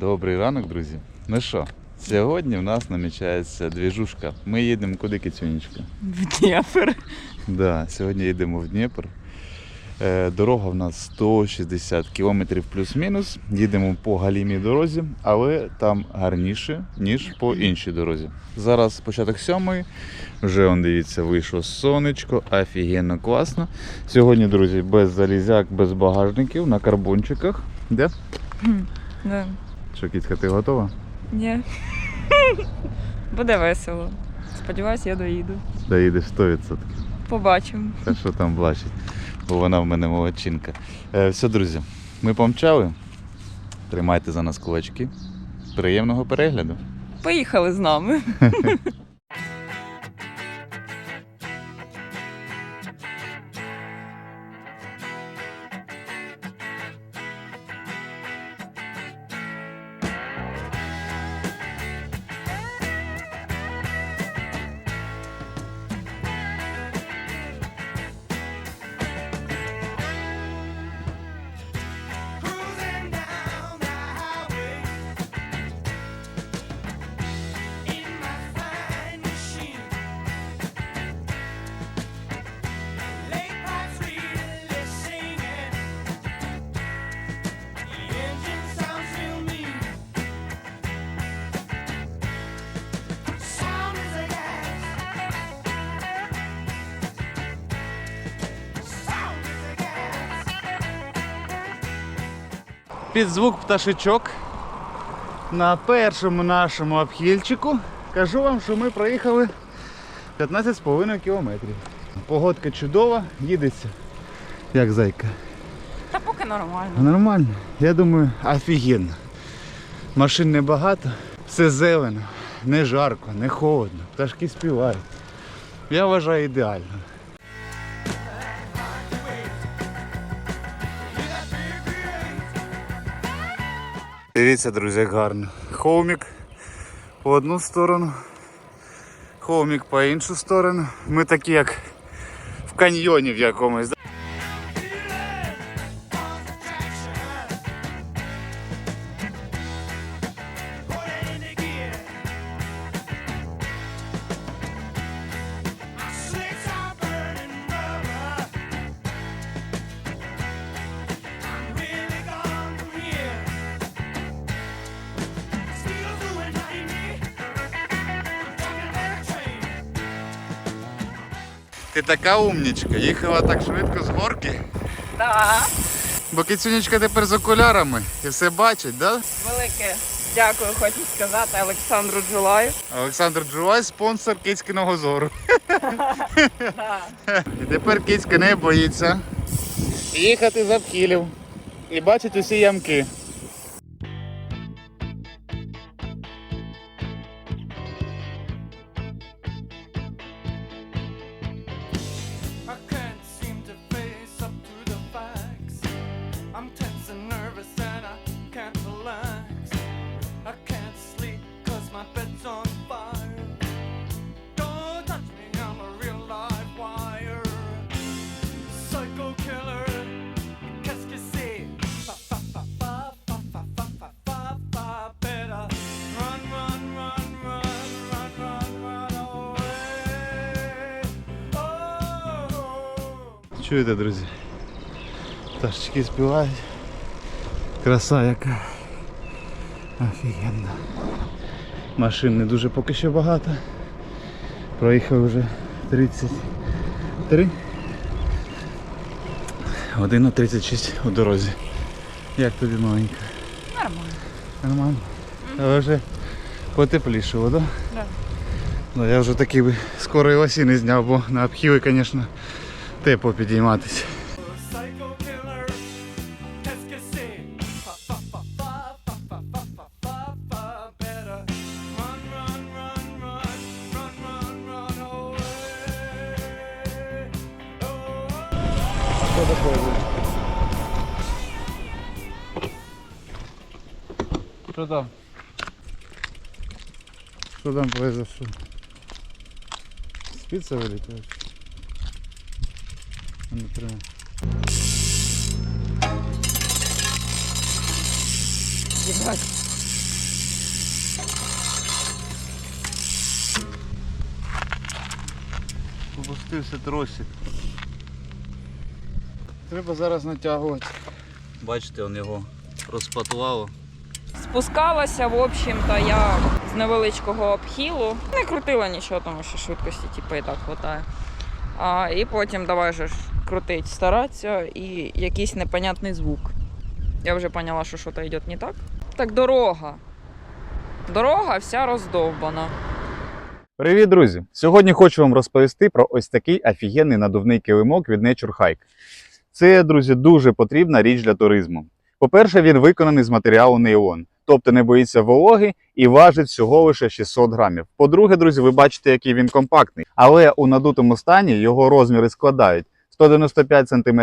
Добрий ранок, друзі. Ну що, сьогодні в нас намічається двіжушка. Ми їдемо куди Кицюнічка? В Дніпр. Да, сьогодні їдемо в Дніпр. Е, Дорога в нас 160 кілометрів плюс-мінус. Їдемо по галімій дорозі, але там гарніше, ніж по іншій дорозі. Зараз початок сьомої. Вже он дивіться, вийшло сонечко, офігенно класно. Сьогодні, друзі, без залізяк, без багажників, на карбончиках. Де? Да. Що, кітка, ти готова? Ні. Буде весело. Сподіваюсь, я доїду. Доїдеш 100%. Побачимо. Та що там бачить, бо вона в мене молодчинка. Е, все, друзі, ми помчали. Тримайте за нас кулачки. Приємного перегляду. Поїхали з нами. Під звук пташечок на першому нашому обхильчику кажу вам, що ми проїхали 15,5 кілометрів. Погодка чудова, їдеться. Як зайка. Та поки нормально. Нормально. Я думаю, офігенно. Машин небагато, все зелено, не жарко, не холодно, пташки співають. Я вважаю ідеально. Дивіться, друзі, гарно. Холмік по одну сторону, холмік по іншу сторону. Ми такі як в каньйоні в якомусь. Ти така умнічка, їхала так швидко з горки. Так. Бо кицюнечка тепер з окулярами і все бачить, да? Велике дякую, хочу сказати Олександру Джулаю. Олександр Джувай, спонсор кицькиного зору. І тепер кицька не боїться їхати з обхилів і бачить усі ямки. Чуєте, друзі? Пташечки співають. Краса яка. Офігенно. Машин не дуже поки що багато. Проїхав вже 33. Година 36 у дорозі. Як тобі маленька? Нормально. Нормально. Але вже потеплішало, так? Да? Да. Ну, я вже такий би скоро і лосіни зняв, бо на обхіли, звісно, тепло підійматися. Что там? Что там произошло? Спица вылетела? не треба. Єбать. Опустився тросик. Треба зараз натягувати. Бачите, он його розпатувало. Спускалася, в общем-то, я з невеличкого обхилу. Не крутила нічого, тому що швидкості типу, і так вистачає. А, І потім давай же крутить, старатися і якийсь непонятний звук. Я вже поняла, що щось йде не так. Так, дорога. Дорога вся роздовбана. Привіт, друзі! Сьогодні хочу вам розповісти про ось такий офігенний надувний килимок від Nature Hike. Це, друзі, дуже потрібна річ для туризму. По-перше, він виконаний з матеріалу нейлон, тобто не боїться вологи і важить всього лише 600 грамів. По-друге, друзі, ви бачите, який він компактний, але у надутому стані його розміри складають 195 см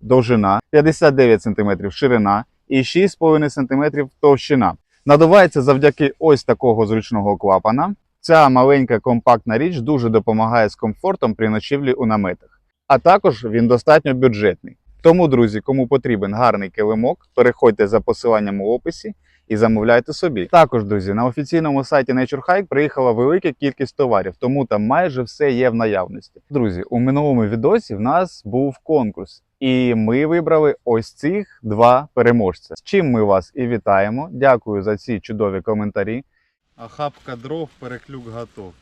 довжина, 59 см ширина і 6,5 см товщина. Надувається завдяки ось такого зручного клапана. Ця маленька компактна річ дуже допомагає з комфортом при ночівлі у наметах. А також він достатньо бюджетний. Тому, друзі, кому потрібен гарний килимок, переходьте за посиланням у описі і замовляйте собі. Також, друзі, на офіційному сайті Nature Hike приїхала велика кількість товарів, тому там майже все є в наявності. Друзі, у минулому відосі в нас був конкурс, і ми вибрали ось цих два переможця. З чим ми вас і вітаємо. Дякую за ці чудові коментарі. А хапка дров, переклюк готов.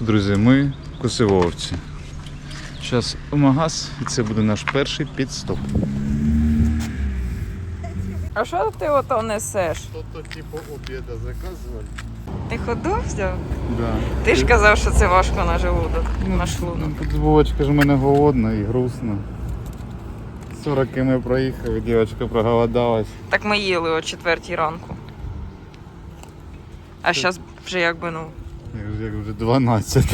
Друзі, ми косивовці. Зараз у магаз, і це буде наш перший підстоп. А що ти ото несеш? Что-то типу обіда заказували. Ти ходу взяв? Да. Ти ж казав, що це важко на желудок, на шлунок. Ну, тут Вовочка ж в мене голодна і грустно. 40 км проїхав, дівчинка проголодалась. Так ми їли о четвертій ранку. А зараз вже якби ну. Як, вже 12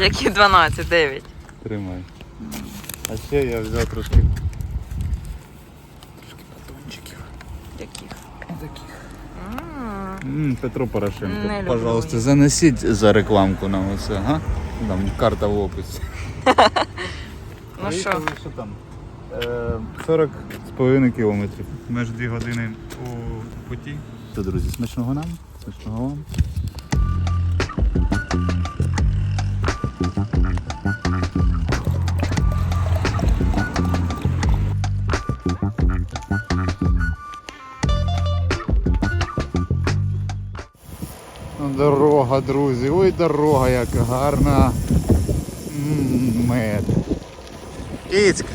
Які 12, 9. тримай. А ще я взяв трошки. Трошки батончиків. Яких? Таких. М. Петро Порошенко. Не люблю Пожалуйста, занесіть за рекламку нам оце, га? Там карта в описі. Ну що, Проїхали, що там? Е, 40 з половиною кілометрів. Ми ж 2 години у путі. То, друзі, смачного нам, смачного. Ну, Дорога, друзі, ой, дорога яка гарна. Мед. Кіцьк,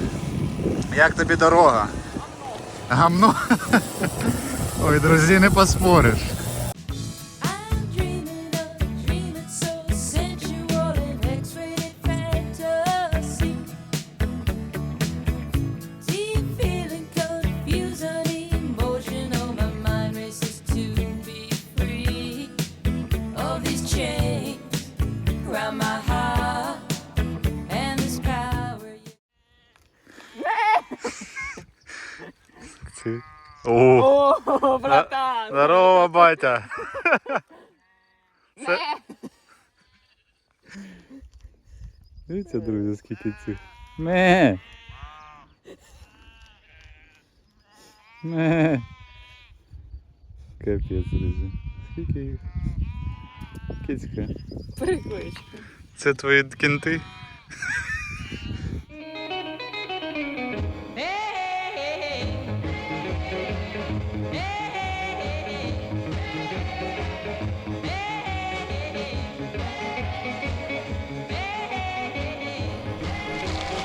як тобі дорога? Гамно? Ой, друзі, не поспориш. Це... Дивіться, друзі, скільки цих. Ме. Ме. Капець, друзі. Скільки їх? Кицька. Приклич. Це твої кінти?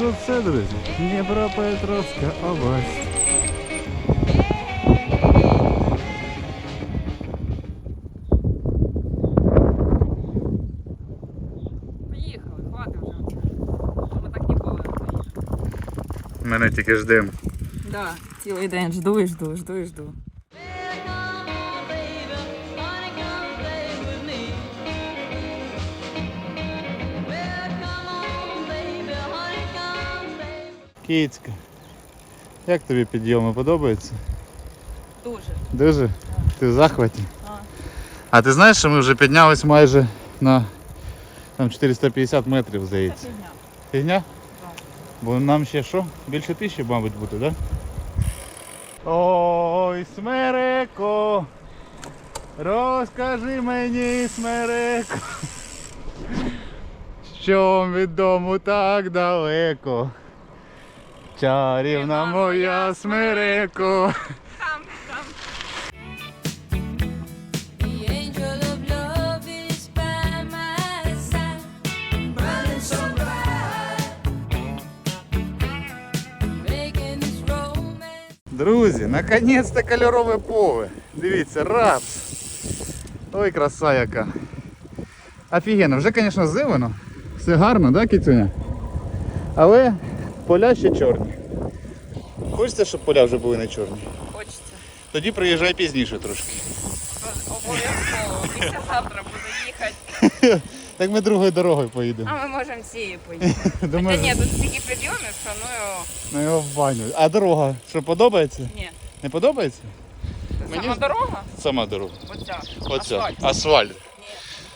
Що це, друзі? Дніпропетровська область. Поїхали, хватить вже. Ми так ніколи не поїхали. Мене тільки ждем. Да, цілий день жду і жду, жду і жду. Кицька. Як тобі підйоми подобається? Дуже. Дуже? Ти в захваті? А. А ти знаєш, що ми вже піднялись майже на Там 450 метрів, здається. фігня. Фігня? Бо нам ще що? Більше тисячі, мабуть, буде, так? Да? Ой, смереко, розкажи мені, смереко, що від дому так далеко. Чарівна моя romance. Друзі, наконець-то кольорове поле. Дивіться, рапс. Ой, краса яка. Офігенно, вже, звісно, зелено. Все гарно, да, кіцюня? Але поля ще чорні. Хочеться, щоб поля вже були не чорні. Хочеться. Тоді приїжджай пізніше трошки. Обов'язково. Післязавтра буду їхати. Так ми другою дорогою поїдемо. А ми можемо цією поїхати. Та ні, тут стільки підйомів, що ну його. ну його в баню. А дорога, що подобається? Ні. Не подобається? Сама з- дорога? Сама дорога. Оця. Оця. Асфальт. Асфальт.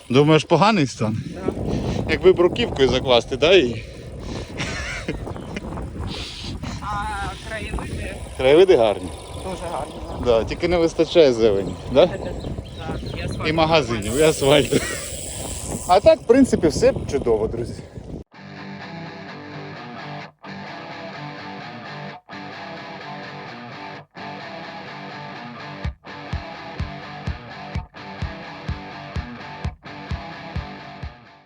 Думаєш, поганий стан? Да. Якби бруківкою закласти, да, її? А краєвиди гарні. дуже гарні. Да, тільки не вистачає зелені. Да? Так, і магазинів, і асфальту. А так, в принципі, все чудово, друзі.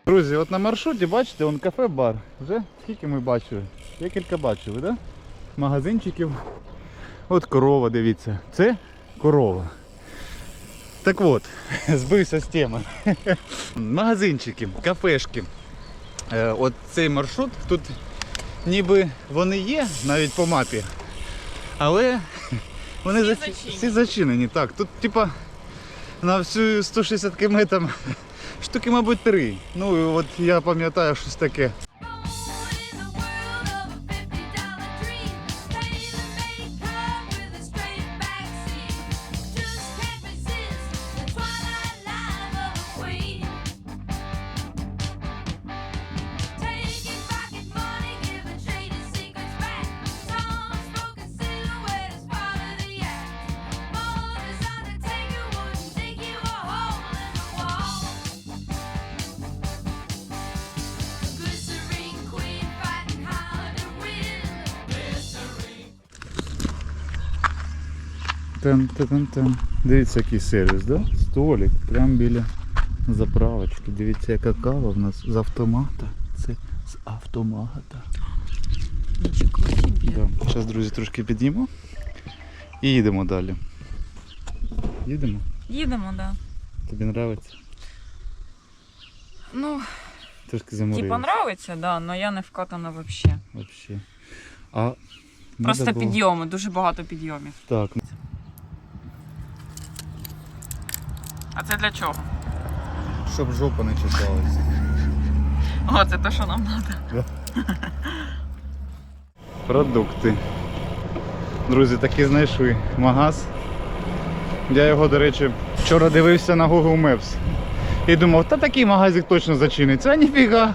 Друзі, от на маршруті, бачите, он кафе-бар. Вже скільки ми бачили? Декілька бачили, да? Магазинчиків. От корова, дивіться. Це корова. Так от, збився з теми. Магазинчики, кафешки. Е, От цей маршрут тут ніби вони є навіть по мапі. Але вони Всі зач- зачинені. всі зачинені. Так, тут типа на всю 160 км штуки, мабуть, три. Ну і от я пам'ятаю щось таке. Тем. Дивіться, який сервіс, да? Столик, прямо біля заправочки. Дивіться, яка кава в нас з автомата. Це з автомата. Да. Зараз, друзі, трошки підіймо і їдемо далі. Їдемо? Їдемо, так. Да. Тобі подобається? Ну, Трошки заморились. типа нравиться, да, але я не вкатана взагалі. Вообще. А Просто надо підйоми, дуже багато підйомів. Так, А це для чого? щоб жопа не чесалась. О, це те, що нам треба. Продукти. Друзі, таки знайшли магаз. Я його, до речі, вчора дивився на Google Maps. І думав, та такий магазик точно зачиниться. А ніфіга.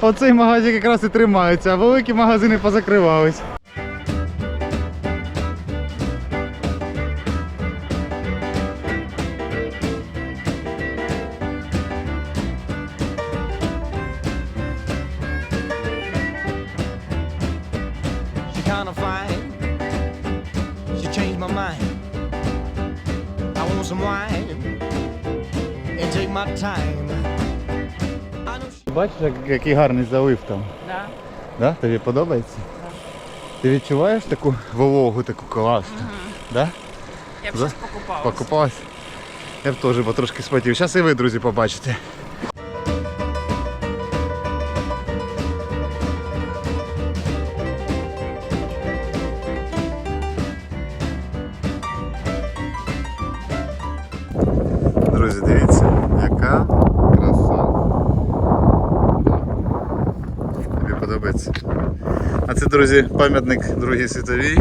Оцей магазик якраз і тримається, а великі магазини позакривались. Бачиш, який гарний залив там. Да. Да? Тобі подобається? Ти відчуваєш таку вологу, таку класну? Да? Я б Да? щось покупала. Покупалась? Я б теж потрошки спотів. Зараз і ви, друзі, побачите. Друзі, дивіться, яка Тобі. А це, друзі, пам'ятник Другій світовій.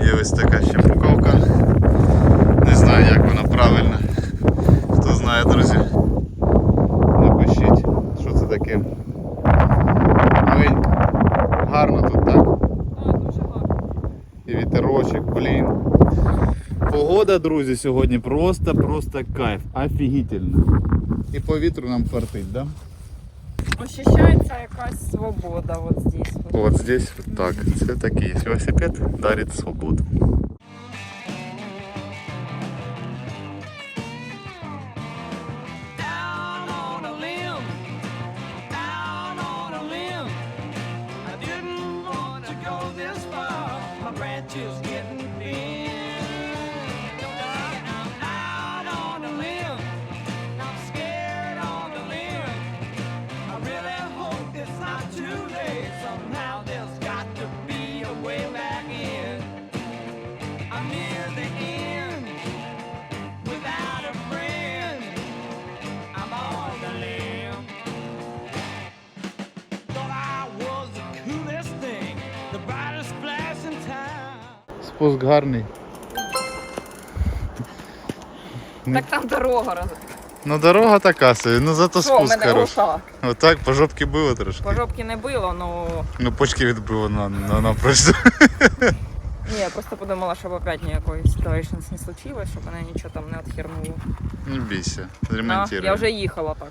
Є ось така ще буковка. Не знаю, як вона правильно. Хто знає, друзі, напишіть, що це таке маленьке. Гарно тут, так? Так, дуже гарно. І вітерочок, блін. Погода, друзі, сьогодні просто, просто кайф. Офігітельно. І по вітру нам фартить, да? Ощущається якась свобода от здесь. от. Вот здесь вот так. Це такий велосипед дарить свободу. Down Спуск гарний. Так там дорога роз. Ну дорога така собі, ну зато Що, спуск мене хороший. отак. Отак по жопки було трошки. По жопки не било, ну Ну почки відбило на, на, на просто. ні, я просто подумала, щоб опять ніякої situations не случилось, щоб мене нічого там не отхернуло. Не бійся, Да, я вже їхала так.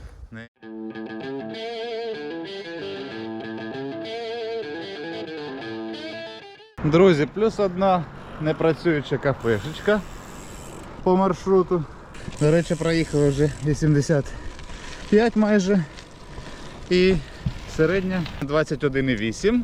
Друзі, плюс одна непрацююча кафешечка по маршруту. До речі, проїхали вже 85 майже. І середня 21,8.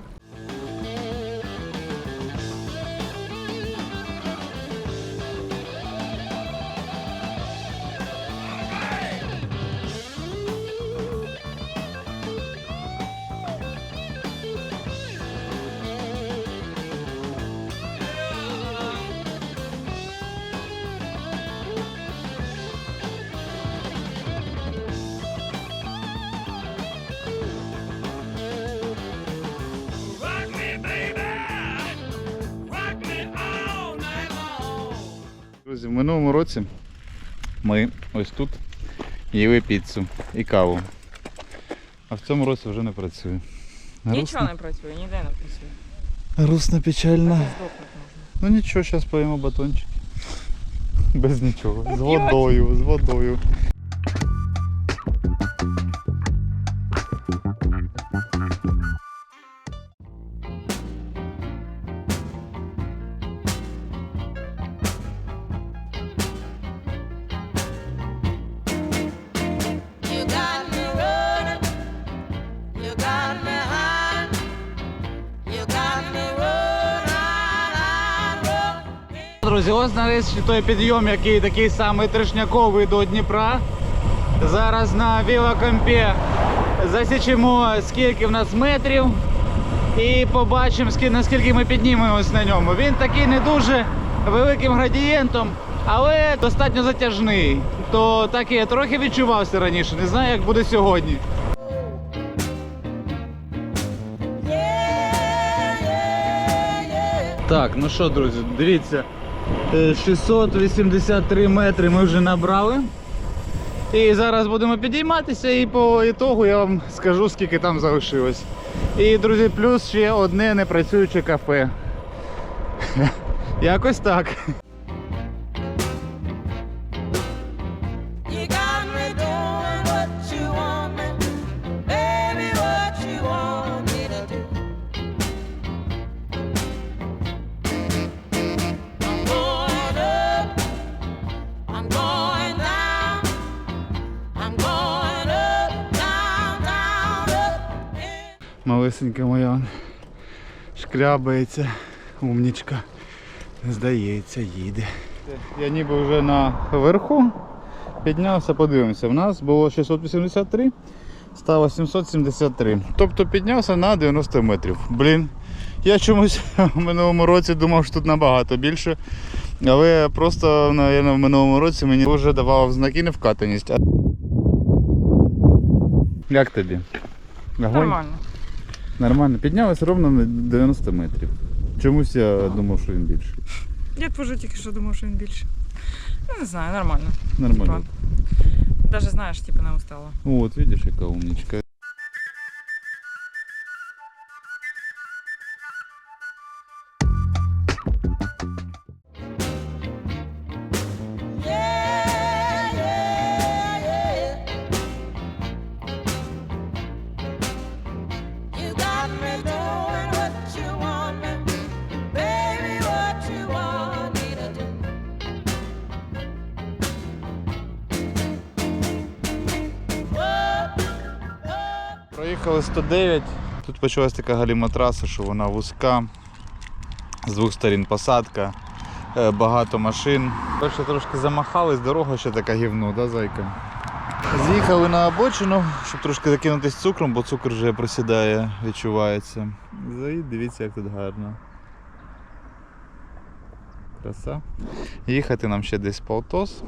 Минулому році ми ось тут їли піцу і каву. А в цьому році вже не працює. Нічого не працює, ніде не працює. Грустно, печально. Ну нічого, зараз поїмо батончики. Без нічого. З водою, з водою. Друзі, ось нарешті той підйом, який такий самий трешняковий до Дніпра. Зараз на велокомпі засічемо скільки в нас метрів і побачимо, наскільки ми піднімемось на ньому. Він такий не дуже великим градієнтом, але достатньо затяжний. То так і я трохи відчувався раніше, не знаю, як буде сьогодні. Так, ну що, друзі, дивіться, 683 метри ми вже набрали. І зараз будемо підійматися і по ітогу я вам скажу, скільки там залишилось. І, друзі, плюс ще одне непрацююче кафе. Якось так. Малесенька моя шкрябається, умнічка. Здається, їде. Я ніби вже на верху піднявся, подивимося. У нас було 683, стало 773. Тобто піднявся на 90 метрів. Блін, я чомусь в минулому році думав, що тут набагато більше. Але просто, наверное, в минулому році мені вже давав знаки невкатаність. Як тобі? Нормально. Нормально. Піднялась ровно на 90 метрів. Чомусь я думав, що він більший. Я теж тільки що думав, що він більший. Ну, не знаю, нормально. Нормально. Типа, даже знаєш, типа не устала. От, видиш, яка умничка. 99. Тут почалась така галіматраса, що вона вузька, з двох сторін посадка, е, багато машин. Перше трошки замахались, дорога ще така гівно, да, зайка? З'їхали на обочину, щоб трошки закинутися цукром, бо цукор вже просідає, відчувається. Ну і дивіться, як тут гарно. Краса. Їхати нам ще десь по Отос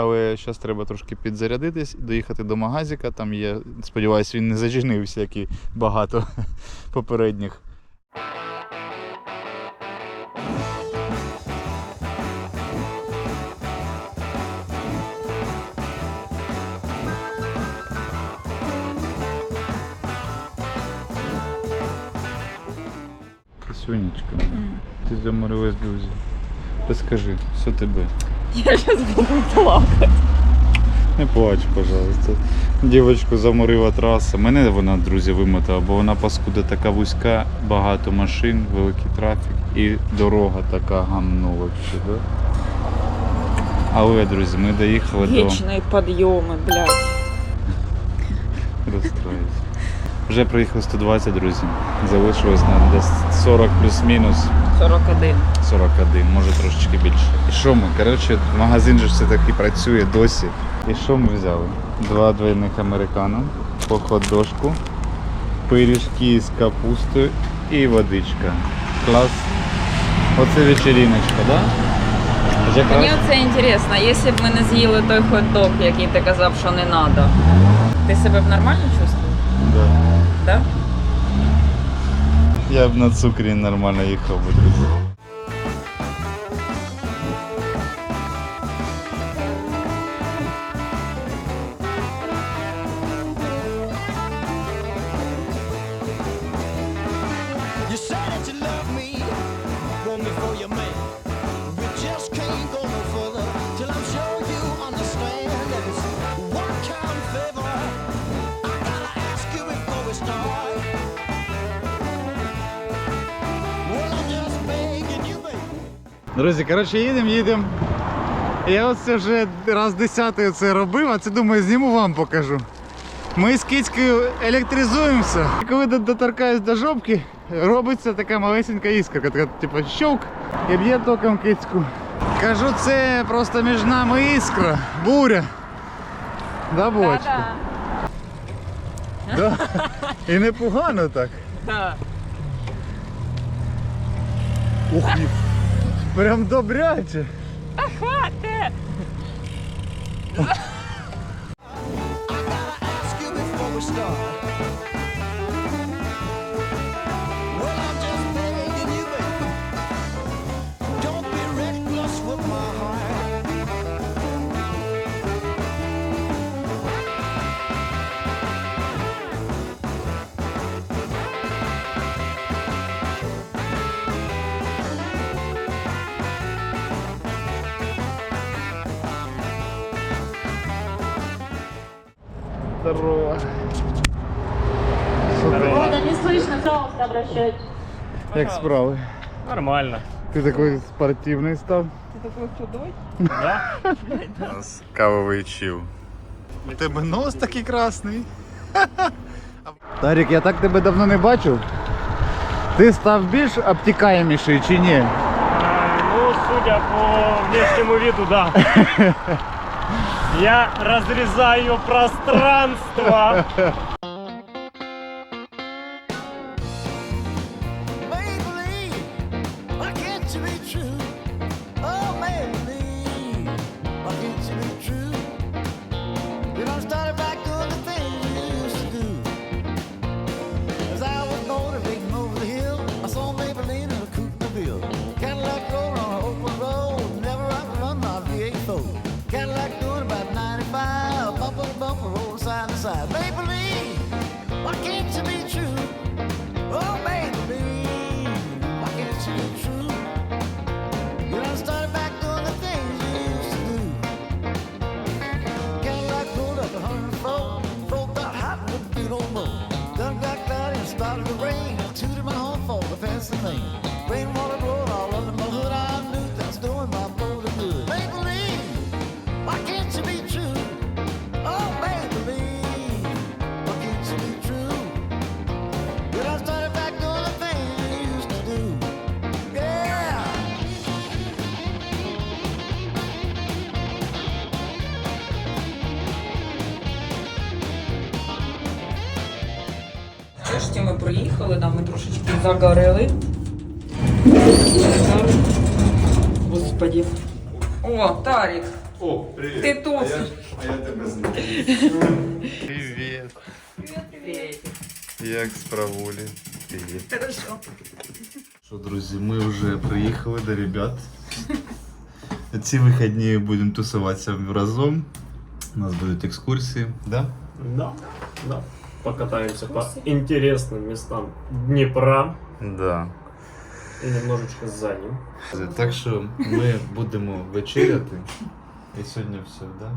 але зараз треба трошки підзарядитись, доїхати до магазика. Там є, сподіваюсь, він не зажігнився, як і багато попередніх. Красунечка, ти заморилась, друзі. Розкажи, що тебе? Я зараз буду плакати. Не плач, пожалуйста. Дівочку заморила траса. Мене вона, друзі, вимотала, бо вона паскуда така вузька, багато машин, великий трафік і дорога така гамно вообще, да? Але, друзі, ми доїхали до Вічні підйоми, блядь. розстроїться. Вже проїхали 120, друзі. Залишилось нам десь 40 плюс-мінус. 41. 41, може трошечки більше. І що ми? Коротше, магазин же все таки працює досі. І що ми взяли? Два двойних американо, по хот-дошку, пиріжки з капустою і водичка. Клас. Оце вечеріночка, да? Якраз Мені оце інтересно, якщо б ми не з'їли той хот-дог, який ти казав, що не треба, ти себе б нормально чувствував? Да. Да? Я б на цукрі нормально їхав би, Друзі, коротше, їдемо, їдемо. Я оце вже раз десятий це робив, а це думаю, зніму вам покажу. Ми з кицькою електризуємося. І коли до- доторкаюсь до жопки, робиться така малесенька іскорка, така, типу щовк і б'є током кицьку. Кажу, це просто між нами іскра, буря. Да, бочка? Да. І непогано так. Да. Ух, ні. Прям добряче. Хватить! Як справи? Нормально. Ти такий спортивний став. Ти такий худой? Да? Кавовий чил. У тебе нос такий красний. Тарік, я так тебе давно не бачив. Ти став більш обтікаєміший чи ні? Ну, судя по внешнему виду, да. Я разрезаю пространство. side. Maybelline, why can't you be true? Oh, Maybelline, why can't you be true? You done started back doing the things you used to do. Cadillac pulled up at 104, broke out hot and wouldn't do no more. Done got cloudy and started to rain. Tooted my horn for the fancy lane. Ми приїхали, да, ми трошечки загорели. Господи. О, Тарік, О, привіт. ти тут. А я тебе знаю. Привіт. Привіт. Як справулі? Привіт. Хорошо. Що, друзі, ми вже приїхали до ребят. Ці вихідні будемо тусуватися разом. У нас будуть екскурсії, да? Да, да. Покатаемся по интересным местам Днепра Да. и немножечко за ним. Так що ми будемо вечеряти. І сьогодні все, да?